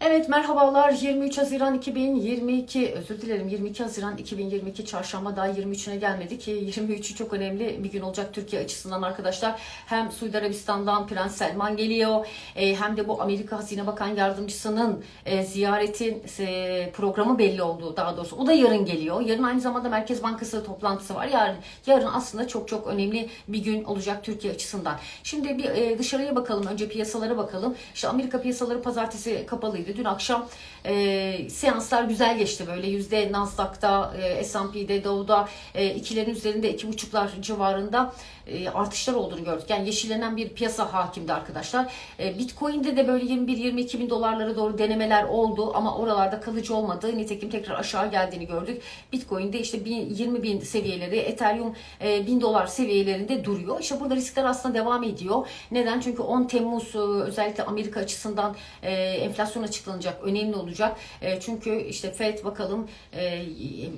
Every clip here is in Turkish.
Evet merhabalar 23 Haziran 2022 özür dilerim 22 Haziran 2022 çarşamba daha 23'üne gelmedi ki 23'ü çok önemli bir gün olacak Türkiye açısından arkadaşlar. Hem Suudi Arabistan'dan Prens Selman geliyor e, hem de bu Amerika Hazine Bakan Yardımcısının e, ziyaretin e, programı belli oldu daha doğrusu. O da yarın geliyor. Yarın aynı zamanda Merkez Bankası toplantısı var. Yarın, yarın aslında çok çok önemli bir gün olacak Türkiye açısından. Şimdi bir e, dışarıya bakalım önce piyasalara bakalım. İşte Amerika piyasaları pazartesi kapalıydı. Dün akşam e, seanslar güzel geçti böyle yüzde Nasdaq'ta, e, S&P'de, Dow'da e, ikilerin üzerinde iki buçuklar civarında e, artışlar olduğunu gördük. Yani yeşillenen bir piyasa hakimdi arkadaşlar. E, Bitcoin'de de böyle 21-22 bin dolarlara doğru denemeler oldu ama oralarda kalıcı olmadı. Nitekim tekrar aşağı geldiğini gördük. Bitcoin'de işte bin- 20 bin seviyeleri, Ethereum e, 1000 dolar seviyelerinde duruyor. İşte burada riskler aslında devam ediyor. Neden? Çünkü 10 Temmuz e, özellikle Amerika açısından e, enflasyon açıklanacak. Önemli olacak. E, çünkü işte Fed bakalım e,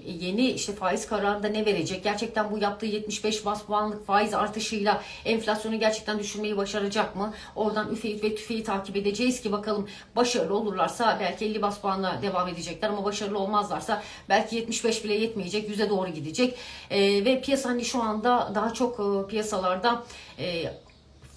yeni işte faiz kararında ne verecek? Gerçekten bu yaptığı 75 bas puanlık faiz artışıyla enflasyonu gerçekten düşürmeyi başaracak mı? Oradan üfeyi ve tüfeği takip edeceğiz ki bakalım başarılı olurlarsa belki 50 bas puanla devam edecekler ama başarılı olmazlarsa belki 75 bile yetmeyecek. Yüze doğru gidecek. E, ve piyasa hani şu anda daha çok e, piyasalarda e,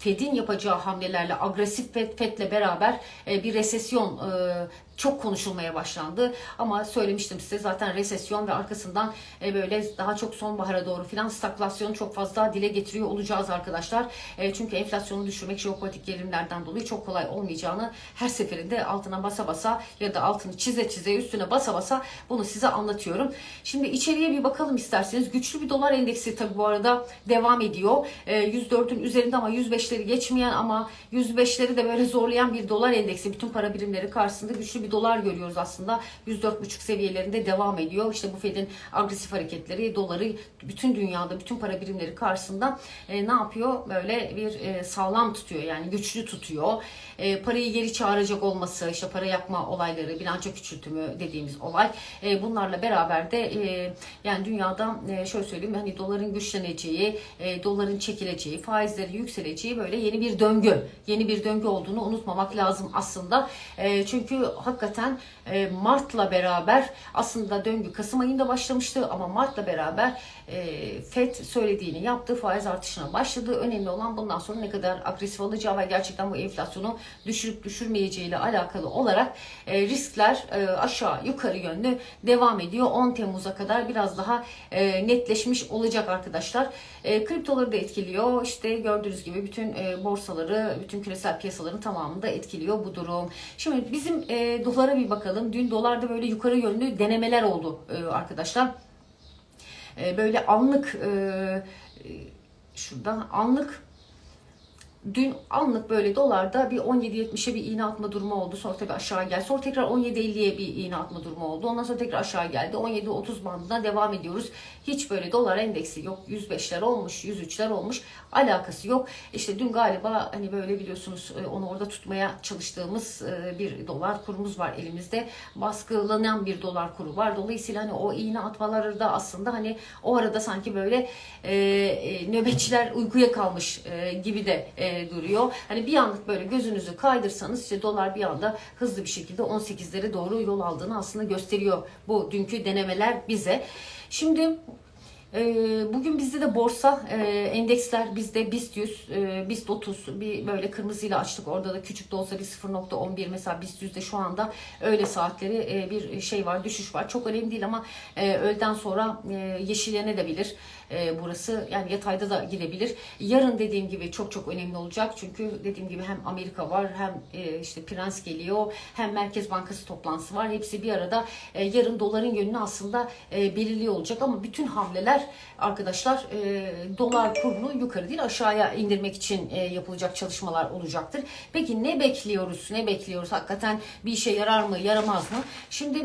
Fed'in yapacağı hamlelerle agresif Fed, Fed'le beraber e, bir resesyon e, çok konuşulmaya başlandı. Ama söylemiştim size zaten resesyon ve arkasından e, böyle daha çok sonbahara doğru filan stagflasyonu çok fazla dile getiriyor olacağız arkadaşlar. E, çünkü enflasyonu düşürmek jeopolitik gerilimlerden dolayı çok kolay olmayacağını her seferinde altına basa basa ya da altını çize çize üstüne basa basa bunu size anlatıyorum. Şimdi içeriye bir bakalım isterseniz. Güçlü bir dolar endeksi tabi bu arada devam ediyor. E, 104'ün üzerinde ama 105'leri geçmeyen ama 105'leri de böyle zorlayan bir dolar endeksi bütün para birimleri karşısında güçlü bir dolar görüyoruz aslında. 104,5 seviyelerinde devam ediyor. İşte bu Fed'in agresif hareketleri doları bütün dünyada bütün para birimleri karşısında e, ne yapıyor? Böyle bir e, sağlam tutuyor yani güçlü tutuyor. E, parayı geri çağıracak olması, işte para yakma olayları, bilanço küçültümü dediğimiz olay. E, bunlarla beraber de e, yani dünyada e, şöyle söyleyeyim hani doların güçleneceği, e, doların çekileceği, faizleri yükseleceği böyle yeni bir döngü, yeni bir döngü olduğunu unutmamak lazım aslında. E, çünkü hakikaten e, Mart'la beraber aslında döngü Kasım ayında başlamıştı ama Mart'la beraber e, FED söylediğini yaptı, faiz artışına başladı. Önemli olan bundan sonra ne kadar agresif olacağı ve gerçekten bu enflasyonu düşürüp düşürmeyeceği ile alakalı olarak e, riskler e, aşağı yukarı yönlü devam ediyor. 10 Temmuz'a kadar biraz daha e, netleşmiş olacak arkadaşlar. E, kriptoları da etkiliyor. İşte gördüğünüz gibi bütün e, borsaları, bütün küresel piyasaların tamamını da etkiliyor bu durum. Şimdi bizim e, dolara bir bakalım. Dün dolarda böyle yukarı yönlü denemeler oldu e, arkadaşlar. E, böyle anlık e, e, şurada anlık dün anlık böyle dolarda bir 17.70'e bir iğne atma durumu oldu. Sonra tabii aşağı geldi. Sonra tekrar 17.50'ye bir iğne atma durumu oldu. Ondan sonra tekrar aşağı geldi. 17.30 bandına devam ediyoruz. Hiç böyle dolar endeksi yok. 105'ler olmuş, 103'ler olmuş. Alakası yok. İşte dün galiba hani böyle biliyorsunuz e, onu orada tutmaya çalıştığımız e, bir dolar kurumuz var elimizde. Baskılanan bir dolar kuru var. Dolayısıyla hani o iğne atmaları da aslında hani o arada sanki böyle e, nöbetçiler uykuya kalmış gibi de e, duruyor. Hani bir anlık böyle gözünüzü kaydırsanız işte dolar bir anda hızlı bir şekilde 18'lere doğru yol aldığını aslında gösteriyor bu dünkü denemeler bize. Şimdi e, Bugün bizde de borsa e, endeksler bizde BIST 100, e, BIST 30 bir böyle kırmızıyla açtık. Orada da küçük de olsa bir 0.11 mesela BIST 100'de şu anda öğle saatleri e, bir şey var, düşüş var. Çok önemli değil ama öğleden sonra yeşillenebilir e, burası. Yani yatayda da gidebilir. Yarın dediğim gibi çok çok önemli olacak. Çünkü dediğim gibi hem Amerika var hem e, işte Prens geliyor hem Merkez Bankası toplantısı var. Hepsi bir arada e, yarın doların yönünü aslında e, belirliyor olacak ama bütün hamleler arkadaşlar e, dolar kurunu yukarı değil aşağıya indirmek için yapılacak çalışmalar olacaktır. Peki ne bekliyoruz? Ne bekliyoruz? Hakikaten bir işe yarar mı, yaramaz mı? Şimdi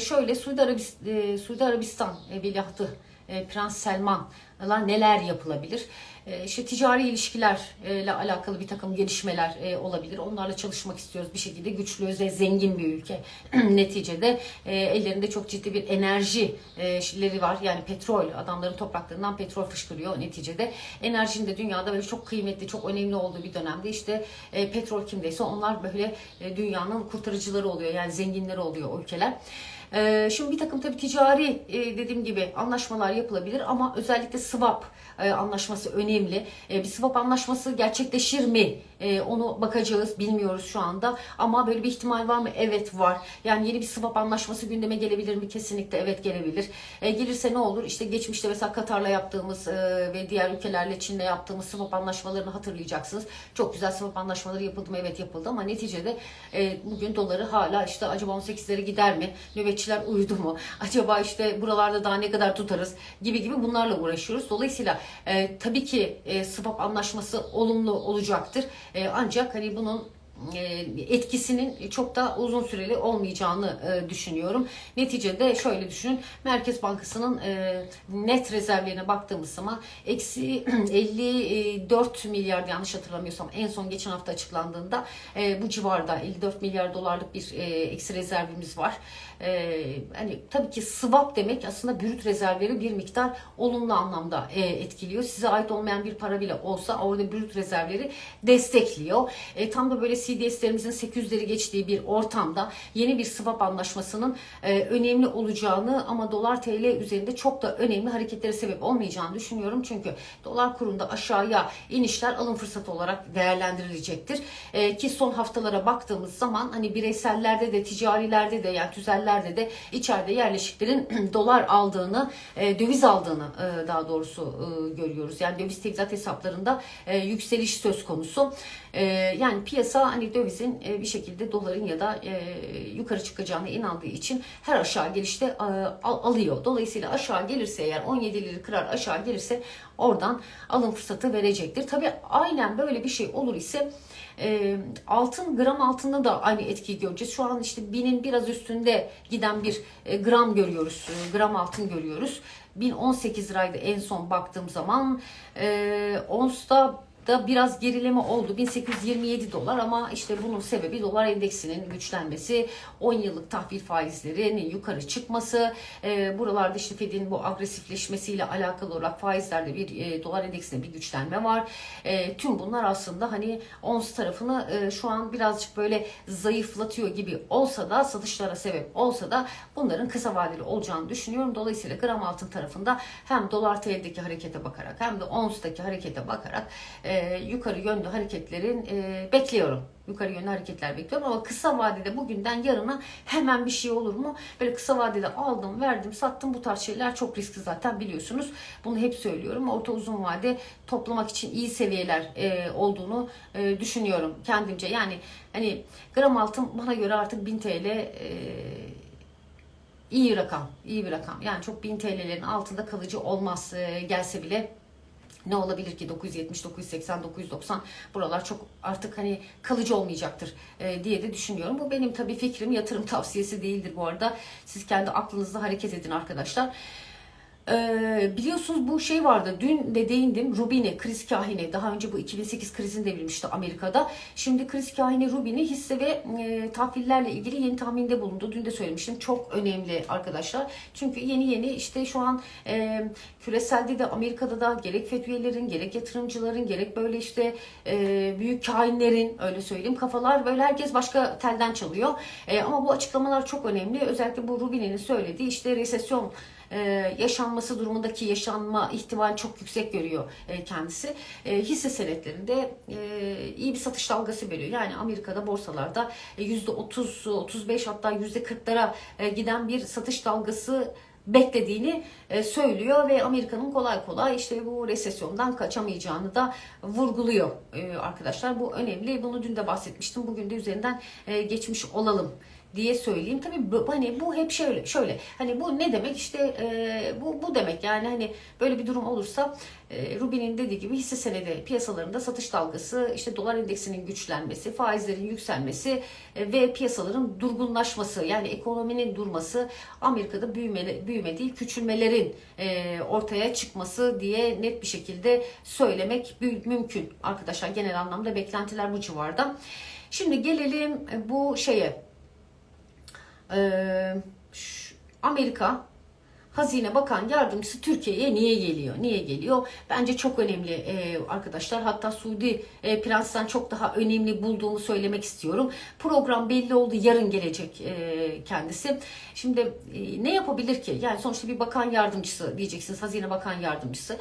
şöyle Suudi Arabistan, e, Suudi Arabistan veliahtı e, Prens Selman'la neler yapılabilir? e, işte ticari ilişkilerle alakalı bir takım gelişmeler e, olabilir. Onlarla çalışmak istiyoruz bir şekilde. Güçlü ve zengin bir ülke. Neticede e, ellerinde çok ciddi bir enerjileri var. Yani petrol, adamların topraklarından petrol fışkırıyor neticede. Enerjinin de dünyada böyle çok kıymetli, çok önemli olduğu bir dönemde işte e, petrol kimdeyse onlar böyle e, dünyanın kurtarıcıları oluyor. Yani zenginleri oluyor o ülkeler. Ee, Şimdi bir takım tabii ticari e, dediğim gibi anlaşmalar yapılabilir ama özellikle swap e, anlaşması önemli. E, Bir swap anlaşması gerçekleşir mi? E, Onu bakacağız, bilmiyoruz şu anda. Ama böyle bir ihtimal var mı? Evet var. Yani yeni bir swap anlaşması gündeme gelebilir mi? Kesinlikle evet gelebilir. E, Gelirse ne olur? İşte geçmişte mesela Katar'la yaptığımız e, ve diğer ülkelerle Çin'le yaptığımız swap anlaşmalarını hatırlayacaksınız. Çok güzel swap anlaşmaları yapıldı mı? Evet yapıldı ama neticede e, bugün doları hala işte acaba 18'lere gider mi? Nöbetçiler uyudu mu? Acaba işte buralarda daha ne kadar tutarız? Gibi gibi bunlarla uğraşıyoruz. Dolayısıyla e, tabii ki e, swap anlaşması olumlu olacaktır. E, ancak hani bunun e, etkisinin çok da uzun süreli olmayacağını e, düşünüyorum. Neticede şöyle düşünün. Merkez Bankası'nın net rezervlerine baktığımız zaman eksi 54 milyar yanlış hatırlamıyorsam en son geçen hafta açıklandığında bu civarda 54 milyar dolarlık bir eksi rezervimiz var. E, hani tabii ki swap demek aslında brüt rezervleri bir miktar olumlu anlamda e, etkiliyor. Size ait olmayan bir para bile olsa orada brüt rezervleri destekliyor. E, tam da böyle CDS'lerimizin 800'leri geçtiği bir ortamda yeni bir swap anlaşmasının e, önemli olacağını ama dolar TL üzerinde çok da önemli hareketlere sebep olmayacağını düşünüyorum. Çünkü dolar kurunda aşağıya inişler alım fırsatı olarak değerlendirilecektir. E, ki son haftalara baktığımız zaman hani bireysellerde de ticarilerde de yani tüzellerde de içeride yerleşiklerin dolar aldığını, e, döviz aldığını e, daha doğrusu e, görüyoruz. Yani döviz tevzat hesaplarında e, yükseliş söz konusu. E, yani piyasa hani dövizin e, bir şekilde doların ya da e, yukarı çıkacağına inandığı için her aşağı gelişte e, al- alıyor. Dolayısıyla aşağı gelirse eğer 17'leri kırar aşağı gelirse oradan alım fırsatı verecektir. Tabii aynen böyle bir şey olur ise e, altın gram altında da aynı etkiyi göreceğiz. Şu an işte binin biraz üstünde giden bir e, gram görüyoruz. E, gram altın görüyoruz. 1018 liraydı en son baktığım zaman. E, onsta da biraz gerileme oldu. 1827 dolar ama işte bunun sebebi dolar endeksinin güçlenmesi, 10 yıllık tahvil faizlerinin yukarı çıkması, e, buralarda işte Fed'in bu agresifleşmesiyle alakalı olarak faizlerde bir e, dolar endeksinde bir güçlenme var. E, tüm bunlar aslında hani ons tarafını e, şu an birazcık böyle zayıflatıyor gibi olsa da satışlara sebep olsa da bunların kısa vadeli olacağını düşünüyorum. Dolayısıyla gram altın tarafında hem dolar TL'deki harekete bakarak hem de onstaki harekete bakarak e, yukarı yönlü hareketlerin e, bekliyorum. Yukarı yönlü hareketler bekliyorum ama kısa vadede bugünden yarına hemen bir şey olur mu? Böyle kısa vadede aldım, verdim, sattım bu tarz şeyler çok riskli zaten biliyorsunuz. Bunu hep söylüyorum. Orta uzun vade toplamak için iyi seviyeler e, olduğunu e, düşünüyorum kendimce. Yani hani gram altın bana göre artık 1000 TL e, iyi rakam, iyi bir rakam. Yani çok 1000 TL'lerin altında kalıcı olmaz e, gelse bile ne olabilir ki 970, 980, 990 buralar çok artık hani kalıcı olmayacaktır e, diye de düşünüyorum. Bu benim tabii fikrim yatırım tavsiyesi değildir bu arada. Siz kendi aklınızda hareket edin arkadaşlar. Ee, biliyorsunuz bu şey vardı. Dün de değindim. Rubini, kriz kahini. Daha önce bu 2008 krizini devirmişti Amerika'da. Şimdi kriz kahini Rubini hisse ve e, tahvillerle ilgili yeni tahminde bulundu. Dün de söylemiştim. Çok önemli arkadaşlar. Çünkü yeni yeni işte şu an e, küreselde de Amerika'da da gerek FED üyelerin, gerek yatırımcıların, gerek böyle işte e, büyük kainlerin öyle söyleyeyim kafalar böyle herkes başka telden çalıyor. E, ama bu açıklamalar çok önemli. Özellikle bu Rubini'nin söylediği işte resesyon e, yaşanması durumundaki yaşanma ihtimali çok yüksek görüyor e, kendisi. E, hisse senetlerinde e, iyi bir satış dalgası veriyor. Yani Amerika'da borsalarda e, %30, 35 hatta %40'lara e, giden bir satış dalgası beklediğini e, söylüyor ve Amerika'nın kolay kolay işte bu resesyondan kaçamayacağını da vurguluyor e, arkadaşlar. Bu önemli. Bunu dün de bahsetmiştim. Bugün de üzerinden e, geçmiş olalım diye söyleyeyim. Tabii hani bu hep şöyle şöyle. Hani bu ne demek? İşte e, bu bu demek. Yani hani böyle bir durum olursa e, Rubin'in dediği gibi hisse senedi piyasalarında satış dalgası, işte dolar endeksinin güçlenmesi, faizlerin yükselmesi e, ve piyasaların durgunlaşması yani ekonominin durması Amerika'da büyüme, büyüme değil küçülmelerin e, ortaya çıkması diye net bir şekilde söylemek mü- mümkün. Arkadaşlar genel anlamda beklentiler bu civarda. Şimdi gelelim e, bu şeye. Ee, Amerika Hazine Bakan Yardımcısı Türkiye'ye niye geliyor? Niye geliyor? Bence çok önemli e, arkadaşlar. Hatta Suudi e, Prens'ten çok daha önemli bulduğumu söylemek istiyorum. Program belli oldu. Yarın gelecek e, kendisi. Şimdi e, ne yapabilir ki? Yani sonuçta bir bakan yardımcısı diyeceksiniz. Hazine Bakan Yardımcısı.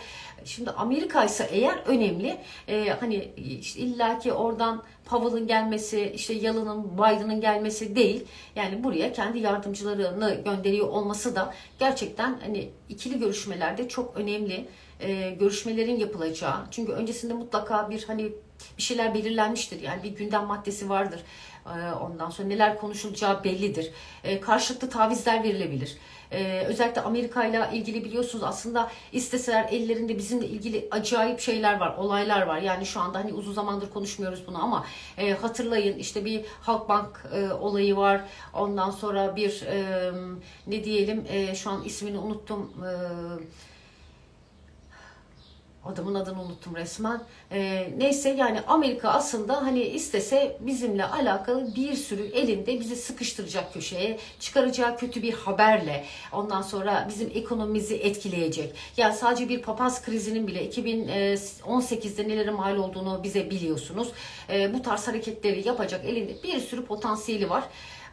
Şimdi Amerika ise eğer önemli. E, hani işte illaki oradan Powell'ın gelmesi, işte Yalın'ın, Biden'ın gelmesi değil. Yani buraya kendi yardımcılarını gönderiyor olması da gerçekten hani ikili görüşmelerde çok önemli e, görüşmelerin yapılacağı. Çünkü öncesinde mutlaka bir hani bir şeyler belirlenmiştir. Yani bir gündem maddesi vardır. E, ondan sonra neler konuşulacağı bellidir. E, karşılıklı tavizler verilebilir. Ee, özellikle Amerika ile ilgili biliyorsunuz aslında isteseler ellerinde bizimle ilgili acayip şeyler var, olaylar var. Yani şu anda hani uzun zamandır konuşmuyoruz bunu ama e, hatırlayın işte bir Halkbank e, olayı var. Ondan sonra bir e, ne diyelim e, şu an ismini unuttum. E, Adamın adını unuttum resmen. Ee, neyse yani Amerika aslında hani istese bizimle alakalı bir sürü elinde bizi sıkıştıracak köşeye, çıkaracağı kötü bir haberle ondan sonra bizim ekonomimizi etkileyecek. Yani sadece bir papaz krizinin bile 2018'de nelere mal olduğunu bize biliyorsunuz. Ee, bu tarz hareketleri yapacak elinde bir sürü potansiyeli var.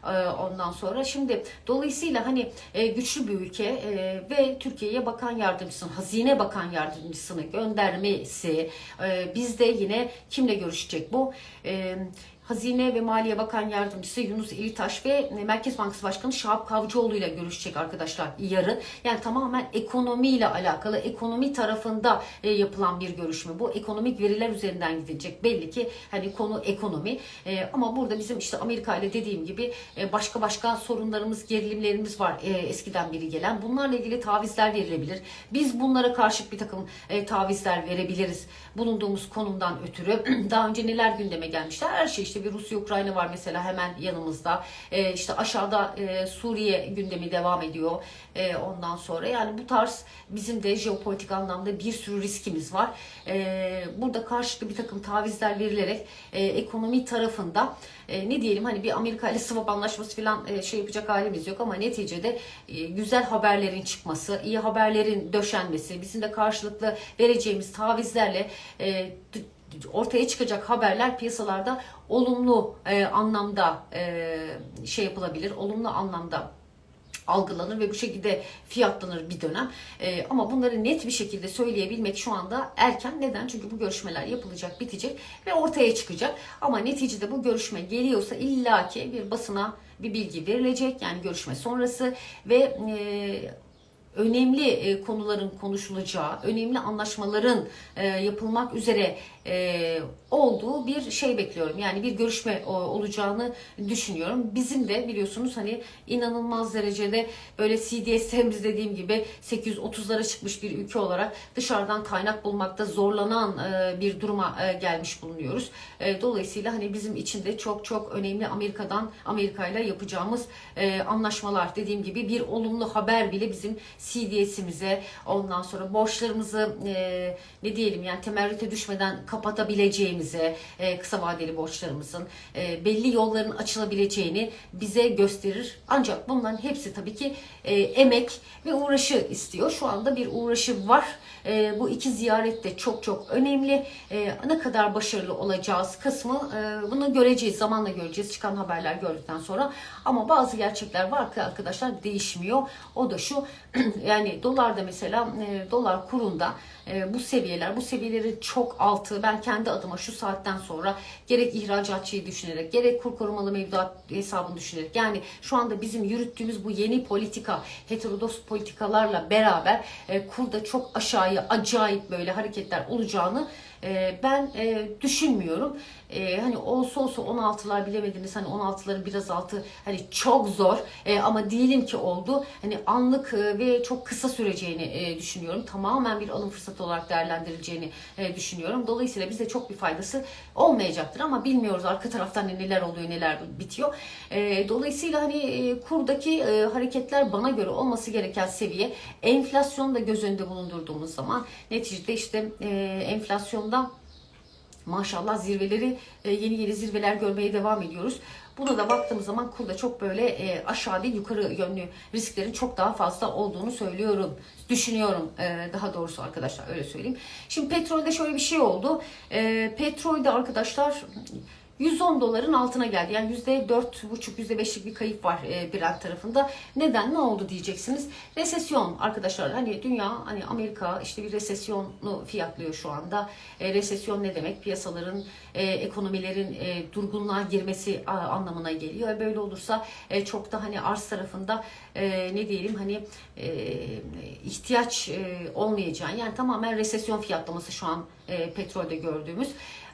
Ee, ondan sonra şimdi dolayısıyla hani e, güçlü bir ülke e, ve Türkiye'ye bakan yardımcısını, hazine bakan yardımcısını göndermesi e, bizde yine kimle görüşecek bu? E, Hazine ve Maliye Bakan Yardımcısı Yunus İlitaş ve Merkez Bankası Başkanı Şahap Kavcıoğlu ile görüşecek arkadaşlar yarın. Yani tamamen ekonomiyle alakalı, ekonomi tarafında e, yapılan bir görüşme. Bu ekonomik veriler üzerinden gidilecek. Belli ki hani konu ekonomi. E, ama burada bizim işte Amerika ile dediğim gibi e, başka başka sorunlarımız, gerilimlerimiz var eskiden beri gelen. Bunlarla ilgili tavizler verilebilir. Biz bunlara karşı bir takım tavizler verebiliriz. Bulunduğumuz konumdan ötürü. Daha önce neler gündeme gelmişler? Her şey işte bir Rusya Ukrayna var mesela hemen yanımızda. E, işte aşağıda e, Suriye gündemi devam ediyor. E, ondan sonra yani bu tarz bizim de jeopolitik anlamda bir sürü riskimiz var. E, burada karşılıklı bir takım tavizler verilerek e, ekonomi tarafında e, ne diyelim hani bir Amerika ile swap anlaşması falan e, şey yapacak halimiz yok ama neticede e, güzel haberlerin çıkması, iyi haberlerin döşenmesi, bizim de karşılıklı vereceğimiz tavizlerle e, ortaya çıkacak haberler piyasalarda olumlu e, anlamda e, şey yapılabilir, olumlu anlamda algılanır ve bu şekilde fiyatlanır bir dönem. E, ama bunları net bir şekilde söyleyebilmek şu anda erken. Neden? Çünkü bu görüşmeler yapılacak, bitecek ve ortaya çıkacak. Ama neticede bu görüşme geliyorsa illaki bir basına bir bilgi verilecek. Yani görüşme sonrası ve e, önemli e, konuların konuşulacağı, önemli anlaşmaların e, yapılmak üzere e, olduğu bir şey bekliyorum. Yani bir görüşme o, olacağını düşünüyorum. Bizim de biliyorsunuz hani inanılmaz derecede böyle CDS'lerimiz dediğim gibi 830'lara çıkmış bir ülke olarak dışarıdan kaynak bulmakta zorlanan e, bir duruma e, gelmiş bulunuyoruz. E, dolayısıyla hani bizim için de çok çok önemli Amerika'dan Amerika ile yapacağımız e, anlaşmalar dediğim gibi bir olumlu haber bile bizim CDS'imize ondan sonra borçlarımızı e, ne diyelim yani temerrüte düşmeden kapatabileceğimize e, kısa vadeli borçlarımızın e, belli yolların açılabileceğini bize gösterir. Ancak bunların hepsi tabii ki e, emek ve uğraşı istiyor. Şu anda bir uğraşı var. E, bu iki ziyaret de çok çok önemli. E, ne kadar başarılı olacağız kısmı e, bunu göreceğiz. Zamanla göreceğiz çıkan haberler gördükten sonra. Ama bazı gerçekler var ki arkadaşlar değişmiyor. O da şu yani dolarda mesela e, dolar kurunda e, bu seviyeler bu seviyelerin çok altı ben kendi adıma şu saatten sonra gerek ihracatçıyı düşünerek gerek kur korumalı mevduat hesabını düşünerek yani şu anda bizim yürüttüğümüz bu yeni politika heterodoks politikalarla beraber e, kurda çok aşağıya acayip böyle hareketler olacağını E, ben e, düşünmüyorum. E, hani olsa olsa 16'lar bilemediniz hani 16'ların biraz altı hani çok zor E, ama diyelim ki oldu. Hani anlık e, ve çok kısa süreceğini e, düşünüyorum. Tamamen bir alım fırsatı olarak değerlendirileceğini düşünüyorum. Dolayısıyla bize çok bir faydası olmayacaktır ama bilmiyoruz arka taraftan neler oluyor neler bitiyor. Dolayısıyla hani kurdaki hareketler bana göre olması gereken seviye enflasyonu da göz önünde bulundurduğumuz zaman neticede işte e, enflasyonda maşallah zirveleri e, yeni yeni zirveler görmeye devam ediyoruz. Buna da baktığımız zaman kurda çok böyle e, aşağı değil yukarı yönlü risklerin çok daha fazla olduğunu söylüyorum. Düşünüyorum e, daha doğrusu arkadaşlar öyle söyleyeyim. Şimdi petrolde şöyle bir şey oldu. Petrolde arkadaşlar 110 doların altına geldi. Yani %4,5, %5'lik bir kayıp var e, Brent tarafında. Neden? Ne oldu diyeceksiniz. Resesyon arkadaşlar. Hani dünya, hani Amerika işte bir resesyonu fiyatlıyor şu anda. E, resesyon ne demek? Piyasaların, e, ekonomilerin e, durgunluğa girmesi a, anlamına geliyor. E, böyle olursa e, çok da hani arz tarafında e, ne diyelim hani e, ihtiyaç e, olmayacağı yani tamamen resesyon fiyatlaması şu an e, petrolde gördüğümüz.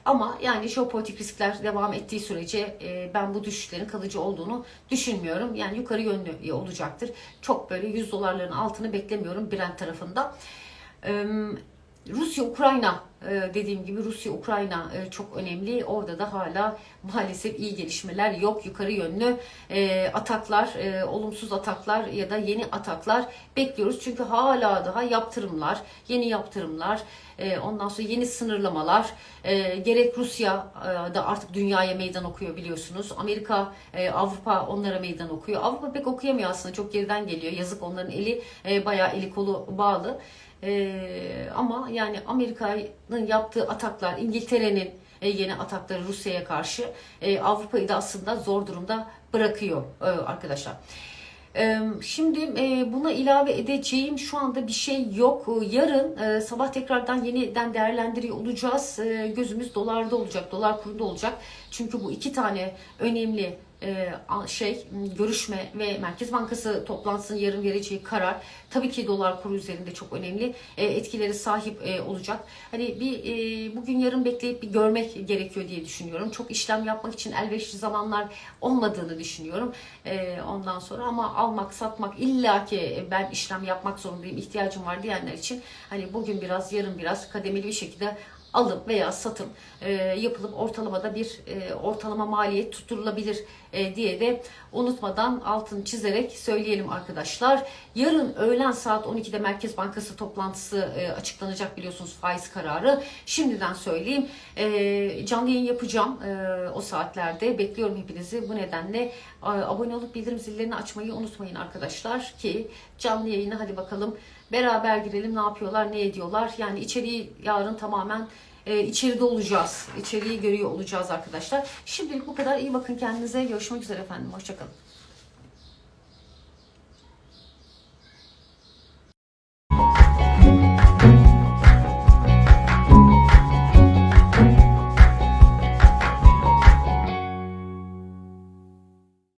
Ama yani jeopolitik riskler devam ettiği sürece e, ben bu düşüşlerin kalıcı olduğunu düşünmüyorum. Yani yukarı yönlü olacaktır. Çok böyle 100 dolarların altını beklemiyorum Brent tarafında. E, Rusya-Ukrayna dediğim gibi Rusya-Ukrayna e, çok önemli. Orada da hala maalesef iyi gelişmeler yok. Yukarı yönlü e, ataklar, e, olumsuz ataklar ya da yeni ataklar bekliyoruz. Çünkü hala daha yaptırımlar, yeni yaptırımlar, ondan sonra yeni sınırlamalar, gerek Rusya da artık dünyaya meydan okuyor biliyorsunuz. Amerika, Avrupa onlara meydan okuyor. Avrupa pek okuyamıyor aslında çok geriden geliyor. Yazık onların eli bayağı eli kolu bağlı. Ee, ama yani Amerika'nın yaptığı ataklar, İngiltere'nin e, yeni atakları Rusya'ya karşı e, Avrupa'yı da aslında zor durumda bırakıyor e, arkadaşlar. E, Şimdi e, buna ilave edeceğim şu anda bir şey yok. Yarın e, sabah tekrardan yeniden değerlendiriyor olacağız. Gözümüz dolarda olacak, dolar kurunda olacak. Çünkü bu iki tane önemli e, şey görüşme ve Merkez Bankası toplantısının yarın vereceği karar tabii ki dolar kuru üzerinde çok önemli e, etkileri sahip e, olacak. Hani bir bugün yarın bekleyip bir görmek gerekiyor diye düşünüyorum. Çok işlem yapmak için elverişli zamanlar olmadığını düşünüyorum. Ondan sonra ama almak satmak illaki ben işlem yapmak zorundayım ihtiyacım var diyenler için hani bugün biraz yarın biraz kademeli bir şekilde alım veya satım e, yapılıp ortalamada bir e, ortalama maliyet tutturulabilir e, diye de unutmadan altını çizerek söyleyelim arkadaşlar. Yarın öğlen saat 12'de Merkez Bankası toplantısı e, açıklanacak biliyorsunuz faiz kararı. Şimdiden söyleyeyim e, canlı yayın yapacağım e, o saatlerde. Bekliyorum hepinizi. Bu nedenle e, abone olup bildirim zillerini açmayı unutmayın arkadaşlar ki canlı yayına hadi bakalım beraber girelim ne yapıyorlar ne ediyorlar. Yani içeriği yarın tamamen e, içeride olacağız. İçeriği görüyor olacağız arkadaşlar. Şimdilik bu kadar. İyi bakın kendinize. Görüşmek üzere efendim. Hoşçakalın.